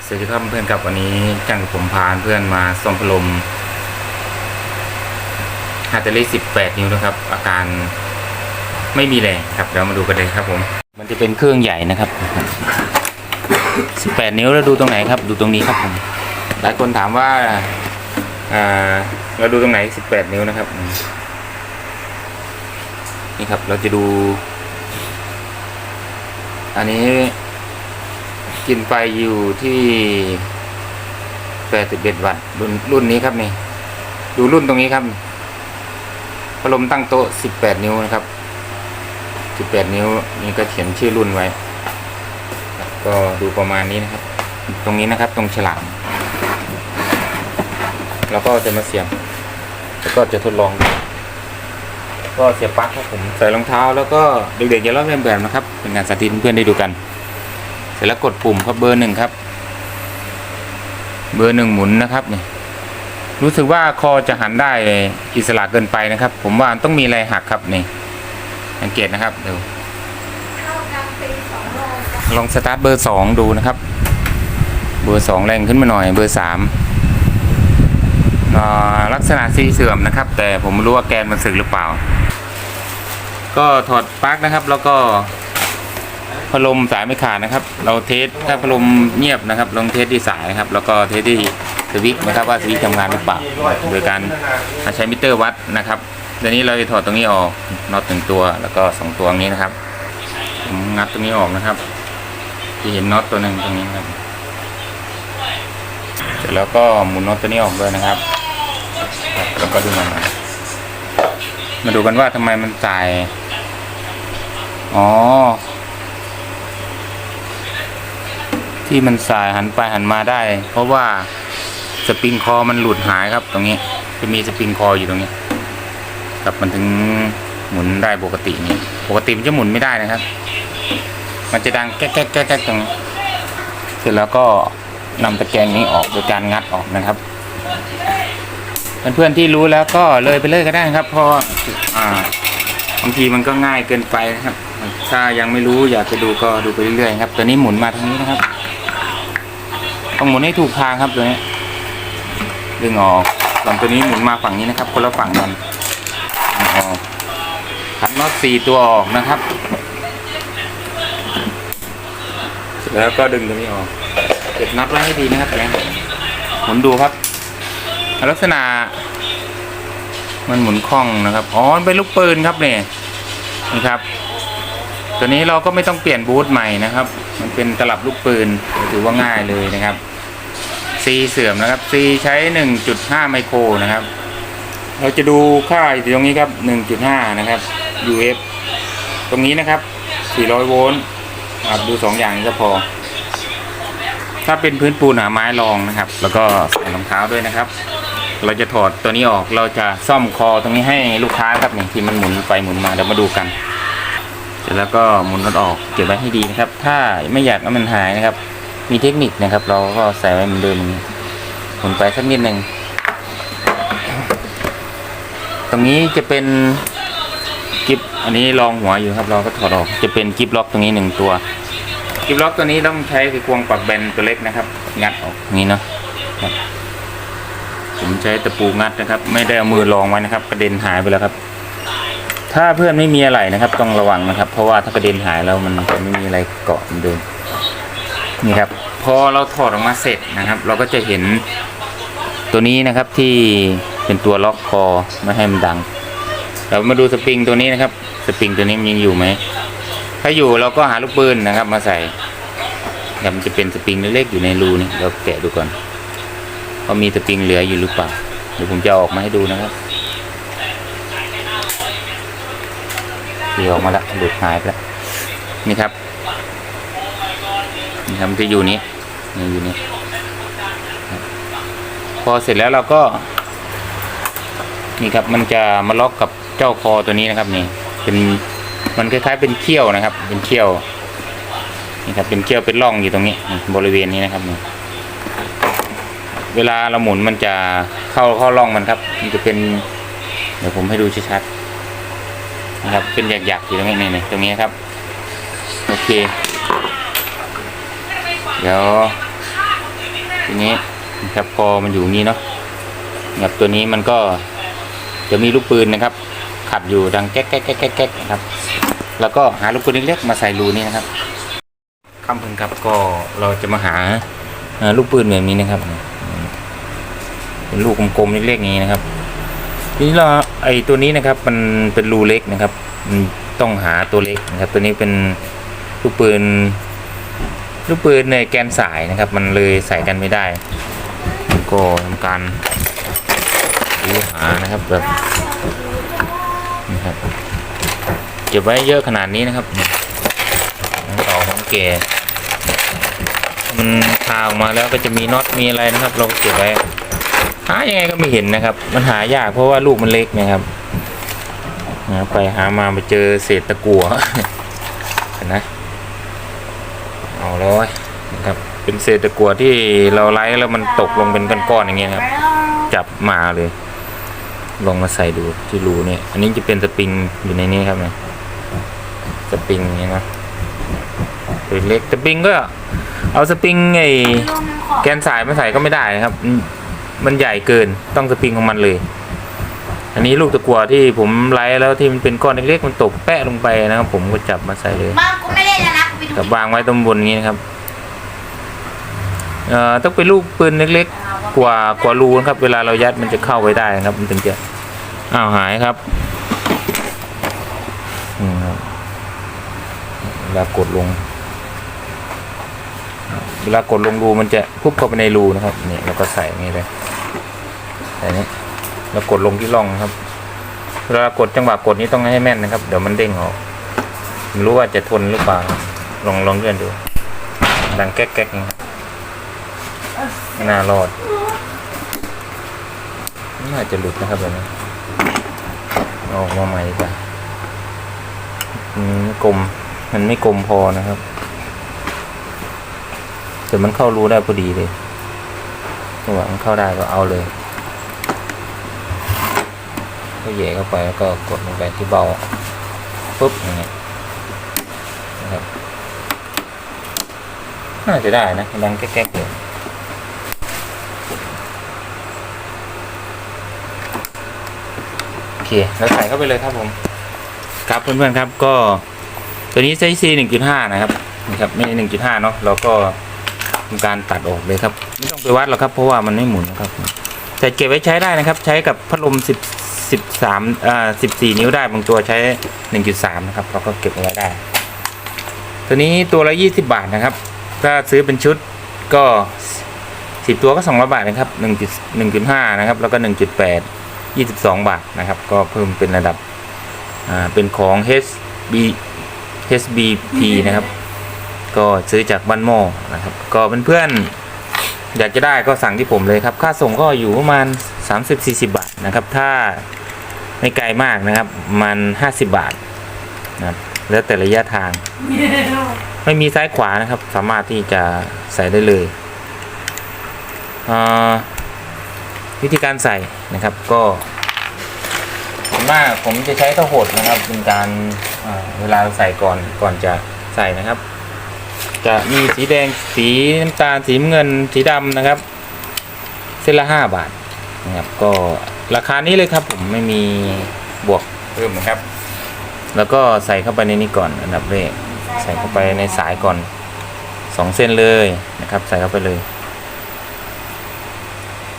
สวัสดีครับเพื่อนครับวันนี้จังกับผมพาเพื่อนมาส่องพัดลมฮาร์เตอรี่18 นิ้วนะครับ อาการไม่มีแรงครับเดี๋ยวมาดูกันเลยครับผม มันจะเป็นเครื่องใหญ่นะครับ 18 นิ้วแล้วดูตรงไหนครับ ดูตรงนี้ครับผม หลายคนถามว่าอ่าเราดูตรงไหน 18 นิ้วนะครับอืมนี่ครับเราจะดู อันนี้ กินไฟอยู่ที่81วัตต์รุ่นรุ่นนี้ครับนี่ ดูรุ่นตรงนี้ครับพัดลมตั้งโต๊ะ18นิ้วนะครับ18นิ้วนี่ก็เขียนชื่อรุ่นไว้ ก็ดูประมาณนี้นะครับ ตรงนี้นะครับตรงฉลามแล้วก็จะมาเสียบ แล้วก็จะทดลอง ก็เสียบปลั๊กครับผมใส่รองเท้า แล้วก็เด็กๆอย่าลอกเลียนแบบนะครับ เป็นงานสาธิตเพื่อนได้ดูกัน ร็จแล้วกดปุ่มครับเบอร์หนึ่งครับ เบอร์หนึ่งหมุนนะครับเนี่ยรู้สึกว่าคอจะหันได้อิสระเกินไปนะครับ ผมว่าต้องมีอะไรหักครับนี่สังเกตนะครับดูเข้ากลางปีสองโลองสตาร์ทเบอร์สองดูนะครับ เบอร์สองแรงขึ้นมาหน่อย เบอร์สามลักษณะซีเสื่อมนะครับ แต่ผมไม่รู้ว่าแกนมันสึกหรือเปล่า ก็ถอดปลั๊กนะครับ แล้วก็ พัดลมสายไม่ขาดนะครับ เราเทสถ้าพัดลมเงียบนะครับ ลองเทสที่สายนะครับ แล้วก็เทสที่สวิตช์นะครับว่าสวิตช์ทำงานหรือเปล่าโดยการใช้มิเตอร์วัดนะครับเดี๋ยวนี้เราจะถอดตรงนี้ออกน็อตหนึ่งตัวแล้วก็สองตัวนี้นะครับงัดตรงนี้ออกนะครับที่เห็นน็อตตัวหนึ่งตรงนี้ครับเสร็จแล้วก็หมุนน็อตตัวนี้ออกด้วยนะครับแล้วก็ดึงออกมามาดูกันว่าทำไมมันจ่ายอ๋อ ที่มันสายหันไปหันมาได้ เพราะว่าสปริงคอมันหลุดหายครับตรงนี้จะมีสปริงคออยู่ตรงนี้ครับมันถึงหมุนได้ปกตินี่ปกติมันจะหมุนไม่ได้นะครับ มันจะดังแก๊กแก๊กแก๊กแก๊กตรงเสร็จแล้วก็นำตะแกรงนี้ออกโดยการงัดออกนะครับเพื่อนๆที่รู้แล้วก็เลยไปเลยก็ได้ครับ เพราะอ่าบางทีมันก็ง่ายเกินไปนะครับ ถ้ายังไม่รู้อยากจะดูก็ดูไปเรื่อยๆครับ ตัวนี้หมุนมาทางนี้นะครับ ต้องหมุนให้ถูกทางครับตัวนี้ดึงออกส่วนตัวนี้หมุนมาฝั่งนี้นะครับ คนละฝั่งกันออกขันน็อตสี่ตัวออกนะครับ แล้วก็ดึงตัวนี้ออกเก็บน็อตไว้ให้ดีนะครับแล้วหมุนดูครับ ลักษณะ มันหมุนคล่องนะครับอ๋อเป็นลูกปืนครับเนี่ยนี่ครับ ตัวนี้เราก็ไม่ต้องเปลี่ยนบูทใหม่นะครับ มันเป็นตลับลูกปืนถือว่าง่ายเลยนะครับ C เสื่อมนะครับ C ใช้ 1.5 ไมโครนะครับ เราจะดูค่าอยู่ตรงนี้ครับ 1.5 นะครับ UF ตรงนี้นะครับ 400 โวลต์ครับดูสองอย่างนี้ก็พอ ถ้าเป็นพื้นปูนหาไม้รองนะครับ แล้วก็ใส่รองเท้าด้วยนะครับ เราจะถอดตัวนี้ออกเราจะซ่อมคอตรงนี้ให้ลูกค้าครับนี่ที่มันหมุนไปหมุนมาเดี๋ยวมาดูกันเสร็จแล้วก็หมุนมันออกเก็บไว้ให้ดีนะครับ ถ้าไม่อยากให้มันหายนะครับ มีเทคนิคนะครับ เราก็ใส่ไว้เหมือนเดิมหมุนไปสักนิดหนึ่งตรงนี้จะเป็นกิฟอันนี้รองหัวอยู่ครับ เราก็ถอดออกจะเป็นกิฟล็อกตรงนี้หนึ่งตัวกิฟล็อกตัวนี้ต้องใช้คือควงปักแบนตัวเล็กนะครับ งัดออกนี้เนาะผมใช้ตะปูงัดนะครับ ไม่ได้เอามือรองไว้นะครับ กระเด็นหายไปแล้วครับ ถ้าเพื่อนไม่มีอะไรนะครับ ต้องระวังนะครับ เพราะว่าถ้ากระเด็นหายแล้วมันจะไม่มีอะไรเกาะเหมือนเดิม นี่ครับพอเราถอดออกมาเสร็จนะครับ เราก็จะเห็นตัวนี้นะครับที่เป็นตัวล็อกคอไม่ให้มันดังเรามาดูสปริงตัวนี้นะครับ สปริงตัวนี้มันยังอยู่ไหมถ้าอยู่เราก็หาลูกปืนนะครับ มาใส่เดี๋ยวมันจะเป็นสปริงเล็กๆอยู่ในรูนี่เราแกะดูก่อนว่ามีสปริงเหลืออยู่หรือเปล่าเดี๋ยวผมจะออกมาให้ดูนะครับเดี๋ยวออกมาแล้วหลุดหายไปแล้วนี่ครับ นี่ครับมันจะอยู่นี้นี่อยู่นี้พอเสร็จแล้วเราก็ นี่ครับมันจะมาล็อกกับเจ้าคอตัวนี้นะครับ นี่ เป็นมันคล้ายๆเป็นเขี้ยวนะครับ เป็นเขี้ยวนี่ครับเป็นเขี้ยวเป็นร่องอยู่ตรงนี้บริเวณนี้นะครับนี่เวลาเราหมุนมันจะเข้าเข้าร่องมันครับ มันจะเป็น เดี๋ยวผมให้ดูชัดๆนะครับ เป็นหยักๆอยู่ตรงนี้นี่ตรงนี้ครับ โอเค เดี๋ยวทีนี้ครับพอมันอยู่นี่เนาะครับตัวนี้มันก็จะมีลูกปืนนะครับ ขัดอยู่ดังแก๊กแก๊กแก๊กแก๊กแก๊กนะครับ แล้วก็หาลูกปืนเล็กๆมาใส่รูนี่นะครับคำพึงครับก็เราจะมาหาลูกปืนแบบนี้นะครับเป็นลูกกลมๆเล็กๆนี้นะครับ ทีนี้เราไอ้ตัวนี้นะครับมันเป็นรูเล็กนะครับมันต้องหาตัวเล็กนะครับ ตัวนี้เป็นลูกปืน ลูกปืนในแกนสายนะครับ มันเลยใส่กันไม่ได้ก็ทำการดูหานะครับแบบนะครับเก็บไว้เยอะขนาดนี้นะครับต่อของแกมันพาออกมาแล้วก็จะมีน็อตมีอะไรนะครับ เราก็เก็บไว้หายังไงก็ไม่เห็นนะครับ มันหายากเพราะว่าลูกมันเล็กนะครับไปหามาไปเจอเศษตะกั่วเห็นนะ เอาเลยนะครับเป็นเศษตะกั่วที่เราไล่แล้วมันตกลงเป็นก้อนๆอย่างเงี้ยครับจับมาเลย ลองมาใส่ดูที่รูเนี่ย อันนี้จะเป็นสปริงอยู่ในนี้ครับเนี่ยสปริงอย่างเงี้ยนะตัวเล็กสปริงก็ เอาสปริงไอ้แกนสายมาใส่ก็ไม่ได้ครับ มันใหญ่เกินต้องสปริงของมันเลย อันนี้ลูกตะกัวที่ผมไล่แล้วที่มันเป็นก้อนเล็กๆมันตกแปะลงไปนะครับ ผมก็จับมาใส่เลย กับวางไว้ตรงบนนี้นะครับเอ่อต้องเป็นลูกปืนเล็กๆ กว่ากว่ารูนะครับ เวลาเรายัดมันจะเข้าไปได้นะครับ มันถึงจะอ้าวหายครับอืมครับเวลากดลง เวลากดลงรูมันจะพุบเข้าไปในรูนะครับนี่เราก็ใส่อย่างนี้เลยใส่นี้แล้วกดลงที่ร่องนะครับเวลากดจังหวะกดนี้ต้องให้แม่นนะครับ เดี๋ยวมันเด้งออกไม่รู้ว่าจะทนหรือเปล่า ลองลองเลื่อนดู ดังแก๊กแก๊กๆนะครับไม่น่ารอด น่าจะหลุดนะครับแบบนี้เอาออกมาใหม่ดีกว่าอืมกลม มันไม่กลมพอนะครับ แต่มันเข้ารูได้พอดีเลยจังหวะมันเข้าได้ก็เอาเลย ก็เหย่เข้าไปแล้วก็กดลงไปที่เบาปุ๊บอย่างเงี้ยนะครับ น่าจะได้นะดังแก๊กๆเลยโอเคแล้วใส่เข้าไปเลยครับผม ครับเพื่อนๆครับก็ ตัวนี้ใช้ C 1.5นะครับนะครับไม่หนึ่งจุดห้าเนาะเราก็ทำการตัดออกเลยครับไม่ต้องไปวัดหรอกครับเพราะว่ามันไม่หมุนนะครับแต่เก็บไว้ใช้ได้นะครับ ใช้กับพัดลมสิบสิบสามอ่าสิบสี่นิ้วได้บางตัวใช้หนึ่งจุดสามนะครับเราก็เก็บเอาไว้ได้ ตัวนี้ตัวละยี่สิบาทนะครับ ถ้าซื้อเป็นชุดก็สิบตัวก็สองร้อยบาทนะครับหนึ่งจุดหนึ่งจุดห้านะครับ แล้วก็หนึ่งจุดแปดยี่สิบสองบาทนะครับ ก็เพิ่มเป็นระดับอ่าเป็นของ HB HBP นะครับ ก็ซื้อจากบ้านโม่นะครับ ก็เพื่อนๆอยากจะได้ก็สั่งที่ผมเลยครับ ค่าส่งก็อยู่ประมาณ 30-40 บาทนะครับ ถ้าไม่ไกลมากนะครับ มัน 50 บาทนะครับ แล้วแต่ระยะทาง ไม่มีซ้ายขวานะครับ สามารถที่จะใส่ได้เลยอ่าวิธีการใส่นะครับก็ส่วนมากผมจะใช้เท้าหดนะครับเป็นการอ่าเวลาเราใส่ก่อนก่อนจะใส่นะครับ จะมีสีแดงสีน้ำตาลสีน้ำเงินสีดำนะครับ เส้นละห้าบาทนะครับก็ราคานี้เลยครับผมไม่มีบวกเพิ่มนะครับ แล้วก็ใส่เข้าไปในนี้ก่อนอันดับแรกใส่เข้าไปในสายก่อนสองเส้นเลยนะครับ ใส่เข้าไปเลย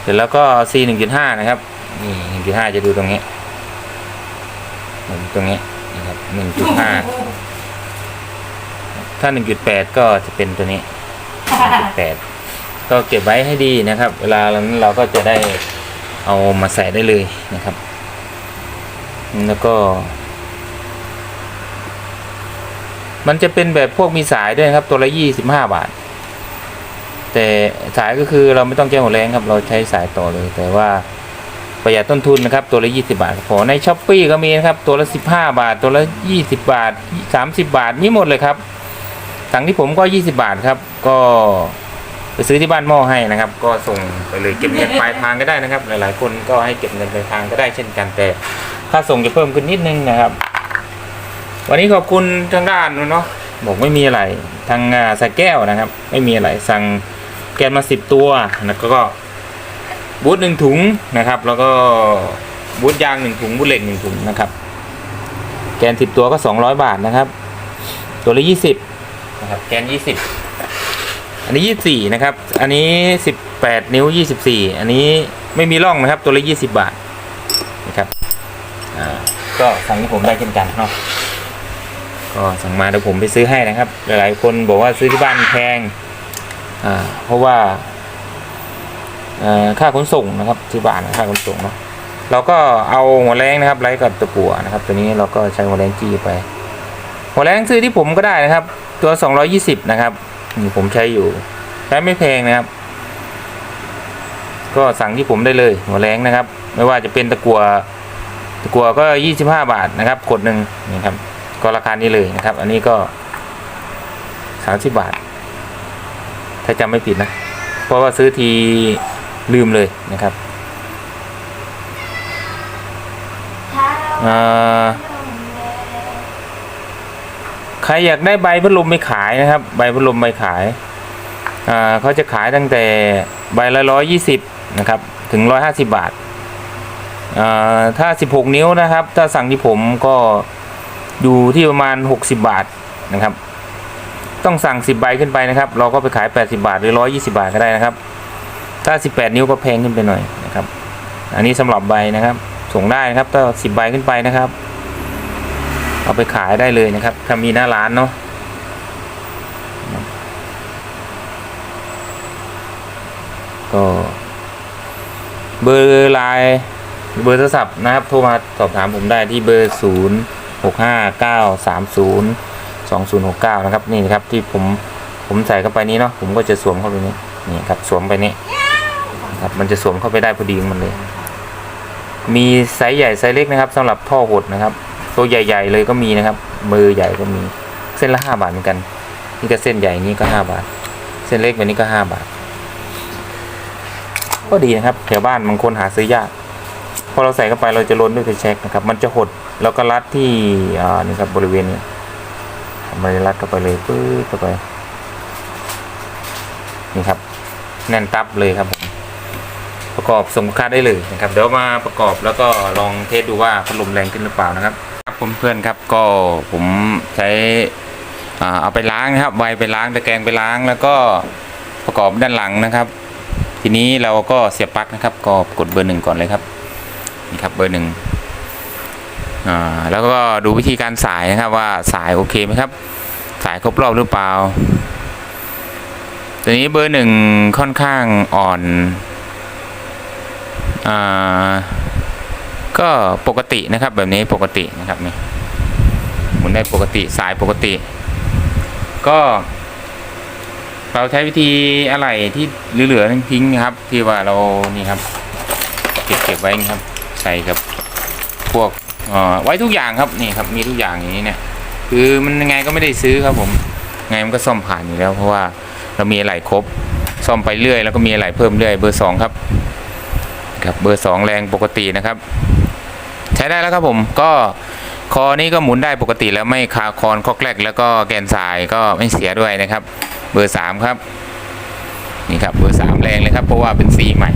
เสร็จแล้วก็ C หนึ่งจุดห้านะครับนี่หนึ่งจุดห้าจะดูตรงนี้ตรงนี้นะครับหนึ่งจุดห้าถ้า1.8ก็จะเป็นตัวนี้1.8ก็เก็บไว้ให้ดีนะครับ เวลาเรานั้นเราก็จะได้เอามาใส่ได้เลยนะครับ แล้วก็ มันจะเป็นแบบพวกมีสายด้วยครับ ตัวละ25บห้าบาท แต่สายก็คือเราไม่ต้องแจ้หัวแรงครับ เราใช้สายต่อเลย แต่ว่าประหยัดต้นทุนนะครับ ตัวละ20บาทพอในช้อปปีก็มีนะครับ ตัวละ15บห้าบาท ตัวละ20บาท30บาทมีหมดเลยครับสั่งที่ผมก็20บาทครับ ก็ไปซื้อที่บ้านหม้อให้นะครับ ก็ส่งไปเลยเก็บเงินปลายทางก็ได้นะครับ หลายๆ คนก็ให้เก็บเงินปลายทางก็ได้เช่นกันแต่ค่าส่งจะเพิ่มขึ้นนิดนึงนะครับ วันนี้ขอบคุณทางด้านนู้นเนาะบอกไม่มีอะไรทางอ่าสระแก้วนะครับ ไม่มีอะไรสั่งแกนมาสิบตัวแล้วก็บูทหนึ่งถุงนะครับ แล้วก็บูทยางหนึ่งถุงบูทเหล็กหนึ่งถุงนะครับ แกนสิบตัวก็สองร้อยบาทนะครับ ตัวละยี่สิบนะครับแกนยี่สิบอันนี้ยี่สี่นะครับ อันนี้สิบแปดนิ้วยี่สิบสี่อันนี้ไม่มีร่องนะครับ ตัวละยี่สิบบาทนะครับอ่าก็สั่งผมได้เช่นกันเนาะ ก็สั่งมาเดี๋ยวผมไปซื้อให้นะครับ หลายๆคนบอกว่าซื้อที่บ้านแพงอ่าเพราะว่าค่าขนส่งนะครับที่บ้านค่าขนส่งเนาะเราก็เอาหัวแรงนะครับไล่กับตะกั่วนะครับ ตัวนี้เราก็ใช้หัวแรงจี้ไป หัวแรงซื้อที่ผมก็ได้นะครับ ตัว 220 นะครับนี่ผมใช้อยู่ใช้ไม่แพงนะครับ ก็สั่งที่ผมได้เลย หัวแรงนะครับ ไม่ว่าจะเป็นตะกั่วตะกั่วก็ 25 บาทนะครับขวดหนึ่งนี่ครับ ก็ราคานี้เลยนะครับ อันนี้ก็ 30 บาท ถ้าจำไม่ผิดนะ เพราะว่าซื้อทีลืมเลยนะครับใครอยากได้ใบพัดลมไปขายนะครับ ใบพัดลมไปขายอ่าเขาจะขายตั้งแต่ใบละร้อยยี่สิบนะครับถึงร้อยห้าสิบบาทาถ้าสิบหกนิ้วนะครับ ถ้าสั่งที่ผมก็ อยู่ที่ประมาณหกสิบบาทนะครับ ต้องสั่งสิบใบขึ้นไปนะครับ เราก็ไปขายแปดสิบาทหรือร้อยยี่สิบาทก็ได้นะครับ ถ้าสิบแปดนิ้วก็แพงขึ้นไปหน่อยนะครับ อันนี้สำหรับใบนะครับ ส่งได้นะครับถ้าสิบใบขึ้นไปนะครับ เอาไปขายได้เลยนะครับ ถ้ามีหน้าร้านเนาะก็เบอร์ไลน์เบอร์โทรศัพท์นะครับ โทรมาสอบถามผมได้ที่เบอร์ศูนย์ หกห้าเก้าสามศูนะครับนี่นะครับที่ผมผมใส่เข้าไปนี้เนาะผมก็จะสวมเข้าไปนี้นี่ครับสวมไปนี้ครับมันจะสวมเข้าไปได้พอดีงมันเลย มีไซส์ใหญ่ไซส์เล็กนะครับสำหรับท่อหดนะครับ ตัวใหญ่ ๆ เลยก็มีนะครับ มือใหญ่ก็มีเส้นละห้าบาทเหมือนกัน นี่ก็เส้นใหญ่นี้ก็ห้าบาท เส้นเล็กแบบนี้ก็ห้าบาท ก็ดีนะครับแถวบ้านบางคนหาซื้อยาก อเราใส่เข้าไปเราจะล้นด้วยไฟแช็กนะครับ มันจะหดแล้วก็รัดที่อ่านี่ครับบริเวณนี้มันรัดเข้าไปเลยปื๊ดเข้าไปนี่ครับแน่นตับเลยครับผมประกอบส่งลูกค้าได้เลยนะครับเดี๋ยวมาประกอบแล้วก็ลองเทสดูว่าพัดลมแรงขึ้นหรือเปล่านะครับครับเพื่อนๆครับก็ผมใช้อ่าเอาไปล้างนะครับไวไปล้างตะแกรงไปล้างแล้วก็ประกอบด้านหลังนะครับ ทีนี้เราก็เสียบปลั๊กนะครับก็กดเบอร์หนึ่งก่อนเลยครับ นี่ครับเบอร์หนึ่งอ่าแล้วก็ดูวิธีการสายนะครับว่าสายโอเคไหมครับ สายครบรอบหรือเปล่า ตัวนี้เบอร์หนึ่งค่อนข้างอ่อนอ่าก็ปกตินะครับแบบนี้ปกตินะครับนี่หมุนได้ปกติสายปกติ ก็ เราใช้วิธีอะไรที่เหลือๆทิ้งนะครับ ที่ว่าเรานี่ครับ เก็บเก็บไว้นี่ครับ ใส่กับพวกอ่อไว้ทุกอย่างครับนี่ครับมีทุกอย่างอย่างนี้เนี่ยคือมันยังไงก็ไม่ได้ซื้อครับผมไงมันก็ซ่อมผ่านอยู่แล้ว เพราะว่าเรามีอะไรครบซ่อมไปเรื่อยแล้วก็มีอะไรเพิ่มเรื่อยเบอร์สองครับครับเบอร์สองแรงปกตินะครับ ใช้ได้แล้วครับผมก็คอนี้ก็หมุนได้ปกติแล้วไม่คาคอนคอกแรกแล้วก็แกนสายก็ไม่เสียด้วยนะครับ เบอร์สามครับนี่ครับเบอร์สามแรงเลยครับเพราะว่าเป็นสีใหม่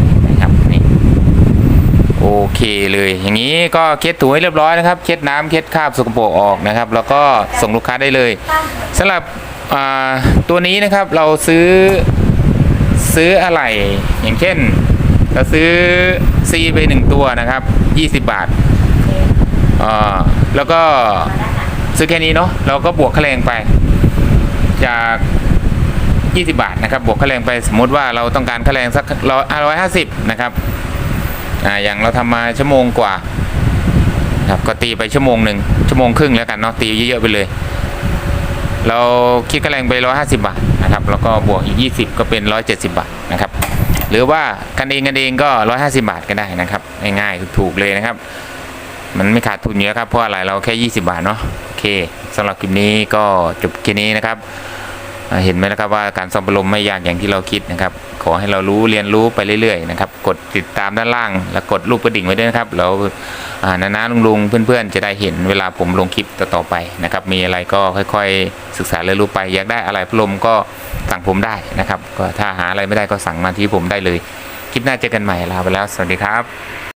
โอเคเลย อย่างนี้ก็เช็ดถูให้เรียบร้อยนะครับเช็ดน้ำเช็ดคราบสกปรกออกนะครับ แล้วก็ส่งลูกค้าได้เลยตั้งสำหรับตัวนี้นะครับเราซื้อซื้ออะไร อย่างเช่น เราซื้อซีไปหนึ่งตัวนะครับ20บาทอ่าแล้วก็ซื้อแค่นี้เนาะเราก็บวกค่าแรงไป จาก 20 บาทนะครับ บวกค่าแรงไปสมมติว่าเราต้องการค่าแรงสักร้อยห้าสิบนะครับ อ่าอย่างเราทำมาชั่วโมงกว่าครับก็ตีไปชั่วโมงหนึ่งชั่วโมงครึ่งแล้วกันเนาะตีเยอะๆไปเลย เราคิดค่าแรงไป 150 บาทนะครับแล้วก็บวกอีก 20 ก็เป็น 170 บาทนะครับหรือว่ากันเองกันเองก็ 150 บาทก็ได้นะครับง่ายๆถูกๆเลยนะครับ มันไม่ขาดทุนเยอะครับเพราะอะไรเราแค่ 20 บาทเนาะโอเคสำหรับคลิปนี้ก็จบแค่นี้นะครับ เห็นไหมนะครับว่าการซ่อมพัดลมไม่ยากอย่างที่เราคิดนะครับ ขอให้เรารู้เรียนรู้ไปเรื่อยๆนะครับ กดติดตามด้านล่าง แล้วกดรูปกระดิ่งไว้ด้วยนะครับเราอ่านาๆลุงๆเพื่อนๆ จะได้เห็นเวลาผมลงคลิปต่อๆไปนะครับ มีอะไรก็ค่อยๆ ศึกษาเรียนรู้ไป อยากได้อะไรพัดลมก็สั่งผมได้นะครับ ก็ถ้าหาอะไรไม่ได้ก็สั่งมาที่ผมได้เลย คลิปหน้าเจอกันใหม่ลาไปแล้ว สวัสดีครับ